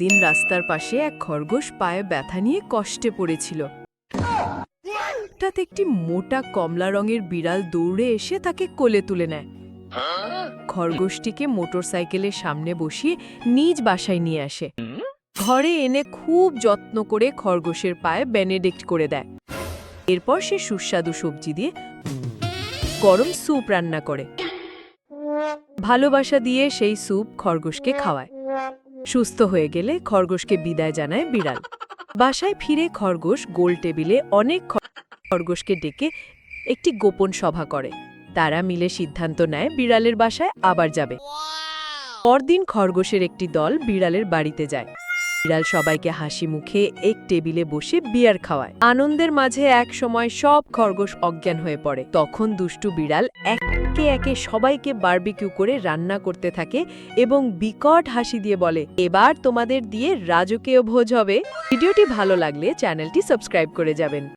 দিন রাস্তার পাশে এক খরগোশ পায়ে ব্যথা নিয়ে কষ্টে পড়েছিল। হঠাৎ একটি মোটা কমলা রঙের বিড়াল দৌড়ে এসে তাকে কোলে তুলে নেয়। খরগোশটিকে মোটরসাইকেলের সামনে বসিয়ে নিজ বাসায় নিয়ে আসে। ঘরে এনে খুব যত্ন করে খরগোশের পায়ে বেনেডিক্ট করে দেয়। এরপর সে সুস্বাদু সবজি দিয়ে গরম স্যুপ রান্না করে। ভালোবাসা দিয়ে সেই স্যুপ খরগোশকে খাওয়ায়। সুস্থ হয়ে গেলে খরগোশকে বিদায় জানায় বিড়াল। বাসায় ফিরে খরগোশ গোল টেবিলে অনেক খরগোশকে ডেকে একটি গোপন সভা করে। তারা মিলে সিদ্ধান্ত নেয় বিড়ালের বাসায় আবার যাবে। পরদিন খরগোশের একটি দল বিড়ালের বাড়িতে যায়। বিড়াল সবাইকে হাসি মুখে এক টেবিলে বসে বিয়ার খাওয়ায়। আনন্দের মাঝে এক সময় সব খরগোশ অজ্ঞান হয়ে পড়ে। তখন দুষ্টু বিড়াল একে একে সবাইকে বার্বিকিউ করে রান্না করতে থাকে এবং বিকট হাসি দিয়ে বলে, এবার তোমাদের দিয়ে রাজকীয় ভোজ হবে। ভিডিওটি ভালো লাগলে চ্যানেলটি সাবস্ক্রাইব করে যাবেন।